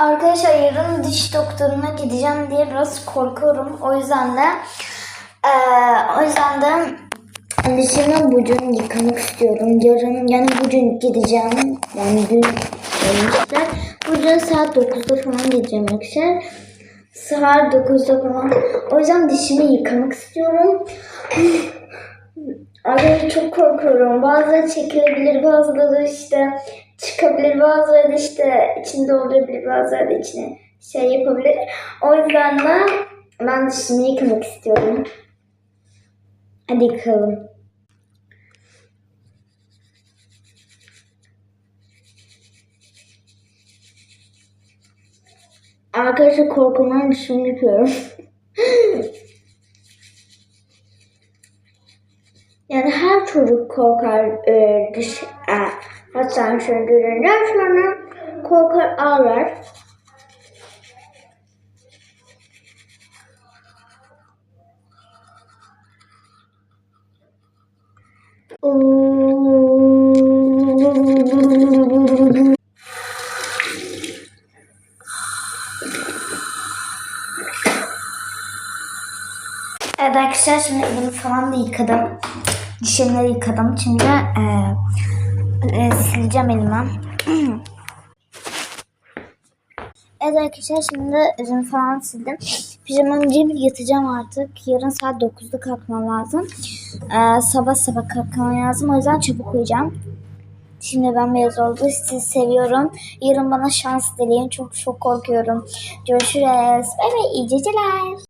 Arkadaşlar yarın diş doktoruna gideceğim diye biraz korkuyorum. O yüzden de eee, o yüzden de dişimi bugün yıkamak istiyorum. Yarın yani bugün gideceğim. Yani dün demişler. Bugün saat 9'da falan gideceğim arkadaşlar. Saat 9'da falan. O yüzden dişimi yıkamak istiyorum. Arkadaşlar çok korkuyorum. Bazıları çekilebilir, bazıları işte çıkabilir, bazıları işte içinde olabilir, bazıları da içine şey yapabilir. O yüzden de ben dişimi yıkamak istiyorum. Hadi yıkayalım. Arkadaşlar korkumdan dişimi yıkıyorum. Yani her çocuk korkar e, diş e, hastanesine görünce sonra korkar ağlar. Evet arkadaşlar şimdi elimi falan da yıkadım. Dişimi de yıkadım. Şimdi e, e, sileceğim elimi. evet arkadaşlar şimdi elimi falan sildim. Pijamamı giyip yatacağım artık. Yarın saat 9'da kalkmam lazım. E, sabah sabah kalkmam lazım. O yüzden çabuk uyuyacağım. Şimdi ben beyaz oldu. Sizi seviyorum. Yarın bana şans dileyin. Çok çok korkuyorum. Görüşürüz. Bay. İyi geceler.